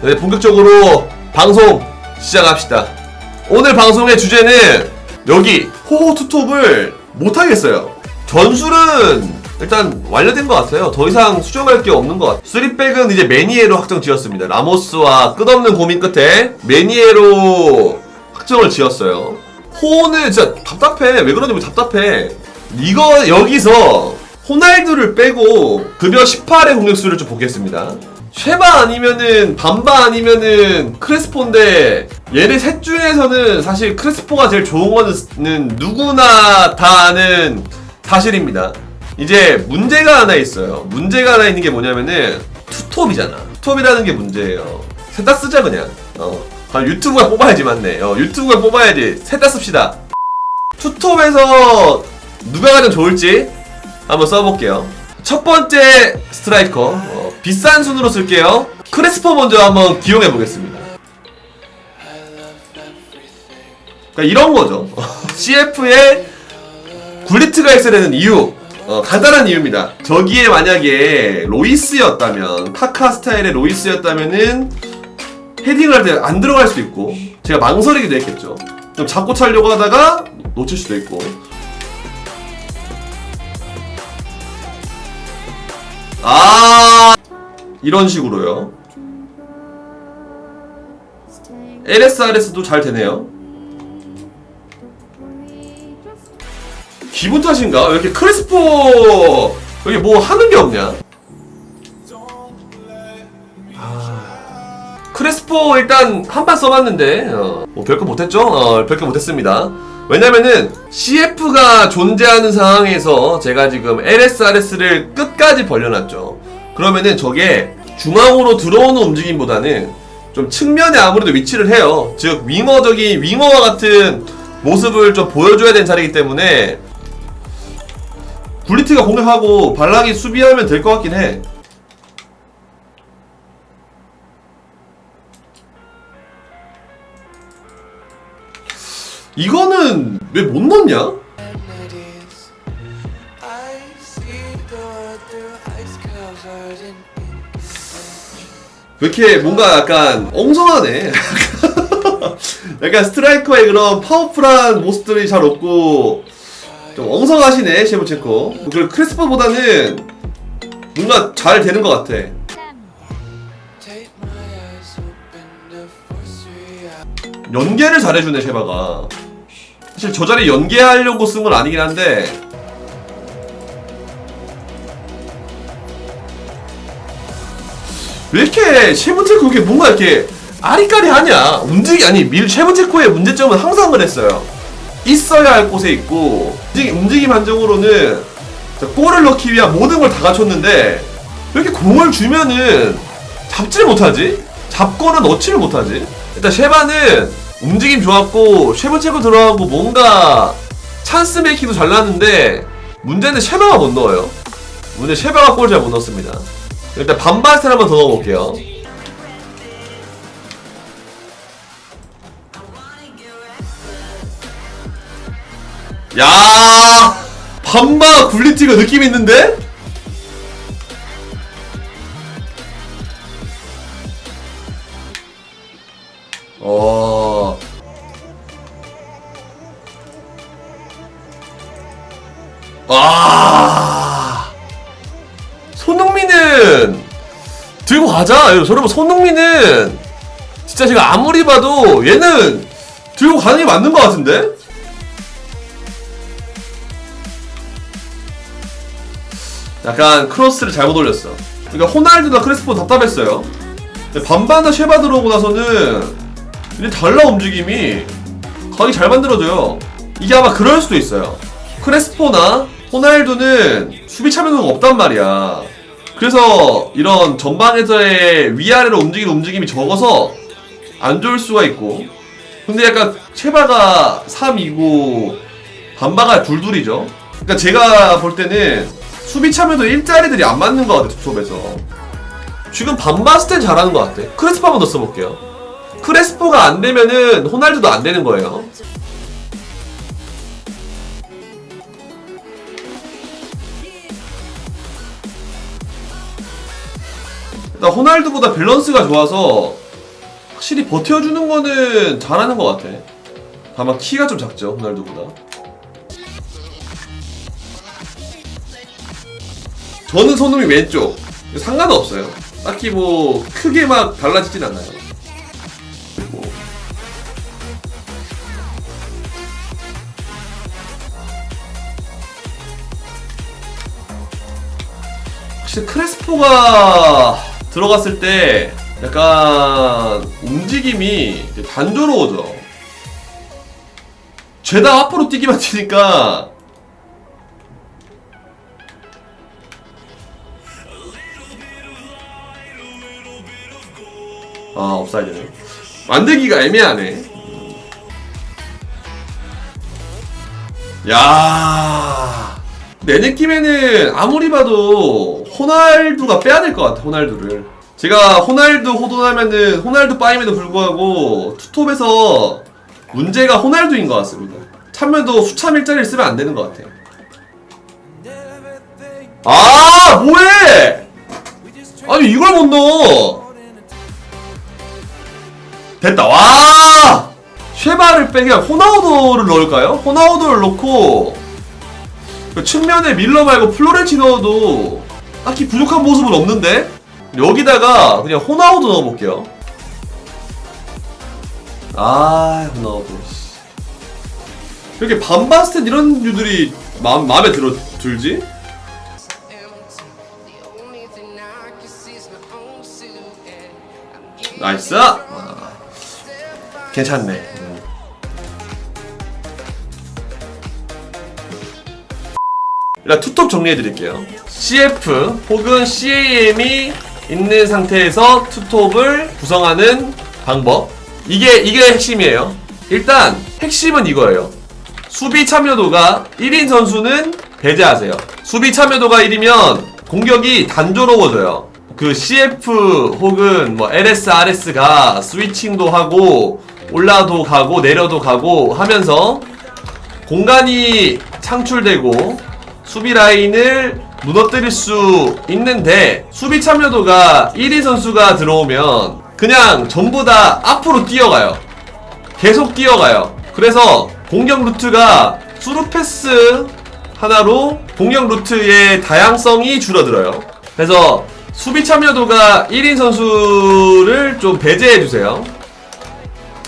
네, 본격적으로 방송 시작합시다. 오늘 방송의 주제는 여기 호호 투톱을 못하겠어요. 전술은 일단 완료된 것 같아요. 더 이상 수정할 게 없는 것 같아요. 3백은 이제 매니에로 확정 지었습니다. 라모스와 끝없는 고민 끝에 매니에로 확정을 지었어요. 호는 진짜 답답해. 왜 그러는지 답답해. 이거 여기서 호날두를 빼고 급여 18의 공격수를 좀 보겠습니다. 쉐바 아니면은 반바 아니면은 크레스포인데 얘네 셋 중에서는 사실 크레스포가 제일 좋은 거는 누구나 다 아는 사실입니다. 이제 문제가 하나 있어요. 문제가 하나 있는 게 뭐냐면은 투톱이잖아. 투톱이라는 게 문제예요. 셋 다 쓰자 그냥. 어. 아, 유튜브가 뽑아야지 맞네. 어, 유튜브가 뽑아야지. 셋 다 씁시다. 투톱에서 누가 가장 좋을지 한번 써볼게요. 첫 번째 스트라이커 어, 비싼 순으로 쓸게요. 크레스포 먼저 한번 기용해 보겠습니다. 그러니까 이런 거죠. CF에 굴리트가 있어야 되는 이유. 어, 간단한 이유입니다. 저기에 만약에 로이스였다면 카카 스타일의 로이스였다면은 헤딩할 때 안 들어갈 수도 있고 제가 망설이기도 했겠죠. 좀 잡고 차려고 하다가 놓칠 수도 있고 아 이런 식으로요. LSRS도 잘 되네요. 기분 탓인가? 왜 이렇게 크리스포 여기 뭐 하는 게 없냐? 아, 크레스포 일단 한 판 써봤는데 어, 뭐 별거 못했죠? 어, 별거 못했습니다. 왜냐면은 CF가 존재하는 상황에서 제가 지금 LSRS를 끝까지 벌려놨죠. 그러면은 저게 중앙으로 들어오는 움직임보다는 좀 측면에 아무래도 위치를 해요. 즉 윙어적인 윙어와 같은 모습을 좀 보여줘야 되는 자리이기 때문에 굴리트가 공격하고 발락이 수비하면 될 것 같긴 해. 이거는 왜 못 넣냐? 왜 이렇게 뭔가 약간 엉성하네. 약간 스트라이커의 그런 파워풀한 모습들이 잘 없고 좀 엉성하시네 셰브체코. 그리고 크리스퍼보다는 뭔가 잘 되는 것 같아. 연계를 잘해주네 셰바가. 사실 저 자리 연계하려고 쓴 건 아니긴 한데 왜 이렇게 셰브체코 그게 뭔가 이렇게 아리까리하냐 움직이 아니 밀 셰브체코의 문제점은 항상 그랬어요 있어야 할 곳에 있고 움직임, 한정으로는 골을 넣기 위한 모든 걸 다 갖췄는데 왜 이렇게 공을 주면은 잡지를 못하지? 잡고는 넣지를 못하지? 일단 쉐바는 움직임 좋았고 쉐브체코 들어가고 뭔가 찬스 메이킹도 잘 나는데 문제는 쉐바가 못 넣어요 문제 쉐바가 골 잘 못 넣습니다 일단 반바스텔 한번 더 넣어볼게요 야 반바 굴리티가 느낌 있는데? 들고 가자. 여러분 손흥민은 진짜 제가 아무리 봐도 얘는 들고 가는 게 맞는 것 같은데? 약간 크로스를 잘못 올렸어. 그러니까 호날두나 크레스포 답답했어요. 반반나 쉐바 들어오고 나서는 이제 달라 움직임이 각이 잘 만들어져요. 이게 아마 그럴 수도 있어요. 크레스포나 호날두는 수비 참여도가 없단 말이야. 그래서 이런 전방에서의 위아래로 움직이는 움직임이 적어서 안 좋을 수가 있고. 근데 약간 쉐바가 3이고 반바가 둘둘이죠. 그러니까 제가 볼 때는 수비 참여도 일자리들이 안 맞는 것 같아 투톱에서. 지금 반바스텐 잘하는 것 같아. 크레스포 한번 더 써볼게요. 크레스포가 안 되면은 호날두도 안 되는 거예요. 일단 호날두보다 밸런스가 좋아서 확실히 버텨주는 거는 잘하는 것 같아. 다만 키가 좀 작죠 호날두보다. 저는 손흥민 왼쪽. 상관없어요. 딱히 뭐 크게 막 달라지진 않아요. 뭐. 확실히 크레스포가 들어갔을 때 약간 움직임이 단조로워져. 죄다 앞으로 뛰기만 뛰니까. 아 업사이드네. 만들기가 애매하네. 야, 내 느낌에는 아무리 봐도 호날두가 빼야 될 것 같아, 호날두를. 제가 호날두 호돈하면은 호날두 빠임에도 불구하고 투톱에서 문제가 호날두인 것 같습니다. 참여도 수참 일자리를 쓰면 안 되는 것 같아. 아, 뭐해! 아니, 이걸 못 넣어! 됐다, 와! 쉐바를 빼기 아니라 호나우도를 넣을까요? 호나우도를 넣고 그 측면에 밀러 말고 플로렌치 넣어도 딱히 부족한 모습은 없는데 여기다가 그냥 호나우도 넣어볼게요 아. 왜 이렇게 반바스텐 이런 류들이 마음, 마음에 들어 들지? 나이스 아, 괜찮네 음. 일단 투톱 정리해 드릴게요. CF 혹은 CAM이 있는 상태에서 투톱을 구성하는 방법. 이게 이게 핵심이에요. 일단 핵심은 이거예요. 수비 참여도가 1인 선수는 배제하세요. 수비 참여도가 1이면 공격이 단조로워져요. 그 CF 혹은 뭐 LS, RS가 스위칭도 하고 올라도 가고 내려도 가고 하면서 공간이 창출되고 수비 라인을 무너뜨릴 수 있는데 수비 참여도가 1위 선수가 들어오면 그냥 전부 다 앞으로 뛰어가요. 계속 뛰어가요. 그래서 공격 루트가 수루 패스 하나로 공격 루트의 다양성이 줄어들어요. 그래서 수비 참여도가 1인 선수를 좀 배제해 주세요.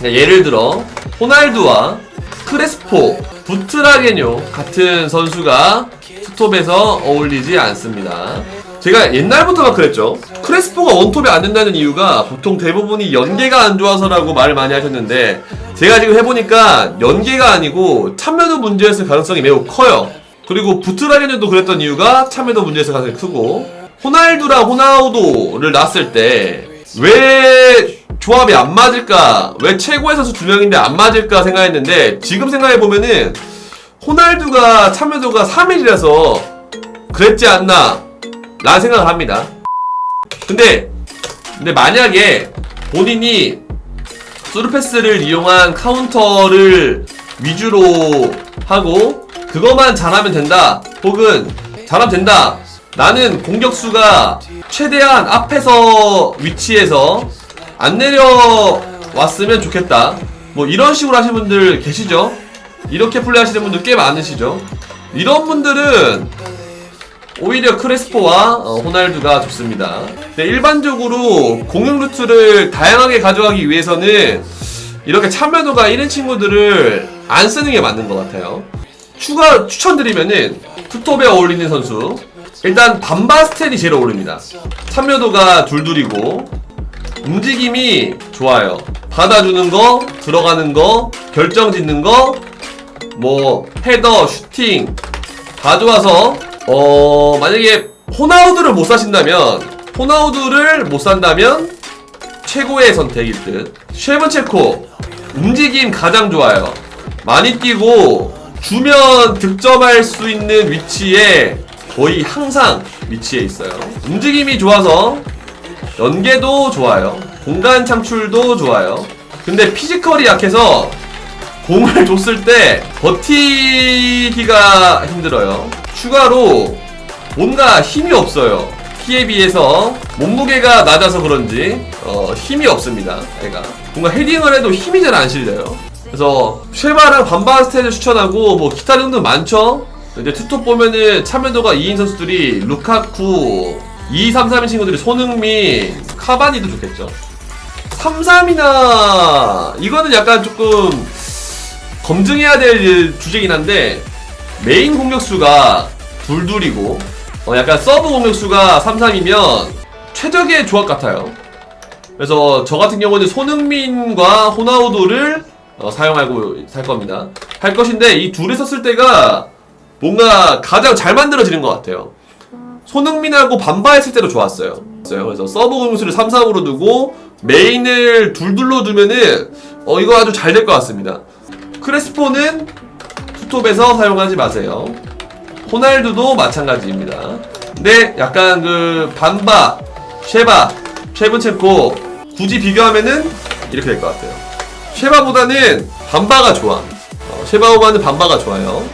네, 예를 들어 호날두와 크레스포, 부트라게뇨 같은 선수가 투톱에서 어울리지 않습니다. 제가 옛날부터가 그랬죠. 크레스포가 원톱에 안 된다는 이유가 보통 대부분이 연계가 안 좋아서라고 말을 많이 하셨는데 제가 지금 해보니까 연계가 아니고 참여도 문제였을 가능성이 매우 커요. 그리고 부트라게뇨도 그랬던 이유가 참여도 문제였을 가능성이 크고 호날두랑 호나우도를 놨을 때 왜 조합이 안 맞을까? 왜 최고의 선수 두 명인데 안 맞을까 생각했는데 지금 생각해 보면은 호날두가 참여도가 3일이라서 그랬지 않나 라는 생각을 합니다. 근데 근데 만약에 본인이 수르패스를 이용한 카운터를 위주로 하고 그것만 잘하면 된다 혹은 잘하면 된다 나는 공격수가 최대한 앞에서 위치해서 안 내려왔으면 좋겠다 뭐 이런 식으로 하시는 분들 계시죠 이렇게 플레이하시는 분들 꽤 많으시죠 이런 분들은 오히려 크레스포와 어, 호날두가 좋습니다. 네, 일반적으로 공격 루트를 다양하게 가져가기 위해서는 이렇게 참여도가 1인 친구들을 안 쓰는 게 맞는 것 같아요. 추가 추천드리면은 투톱에 어울리는 선수 일단 반바스텐이 제일 어울립니다. 참여도가 둘둘이고 움직임이 좋아요. 받아주는 거, 들어가는 거, 결정 짓는 거, 뭐 헤더, 슈팅 다 좋아서 어 만약에 호나우두를 못 사신다면 호나우두를 못 산다면 최고의 선택일 듯. 쉐브체코 움직임 가장 좋아요. 많이 뛰고 주면 득점할 수 있는 위치에 거의 항상 위치해 있어요. 움직임이 좋아서 연계도 좋아요. 공간 창출도 좋아요. 근데 피지컬이 약해서 공을 줬을 때 버티기가 힘들어요. 추가로 뭔가 힘이 없어요. 키에 비해서 몸무게가 낮아서 그런지 어, 힘이 없습니다. 애가 뭔가 헤딩을 해도 힘이 잘 안 실려요. 그래서 쉐바랑 반반 스탯을 추천하고 뭐 기타 등등 많죠. 이제 투톱 보면은 참여도가 2인 선수들이 루카쿠 2, 3, 3인 친구들이 손흥민, 카바니도 좋겠죠. 3, 3이나 이거는 약간 조금 검증해야 될 주제긴 한데 메인 공격수가 둘둘이고 어, 약간 서브 공격수가 3, 3이면 최적의 조합 같아요. 그래서 저 같은 경우는 손흥민과 호나우두를 어, 사용하고 살 겁니다. 할 것인데 이 둘이 썼을 때가 뭔가 가장 잘 만들어지는 것 같아요. 손흥민하고 반바했을 때도 좋았어요. 그래서 서브 공수를 3, 3으로 두고 메인을 둘둘로 두면은 어 이거 아주 잘 될 것 같습니다. 크레스포는 투톱에서 사용하지 마세요. 호날두도 마찬가지입니다. 근데 약간 그 반바, 쉐바, 쉐븐첸코 굳이 비교하면은 이렇게 될 것 같아요. 쉐바보다는 반바가 좋아. 어, 쉐바보다는 반바가 좋아요.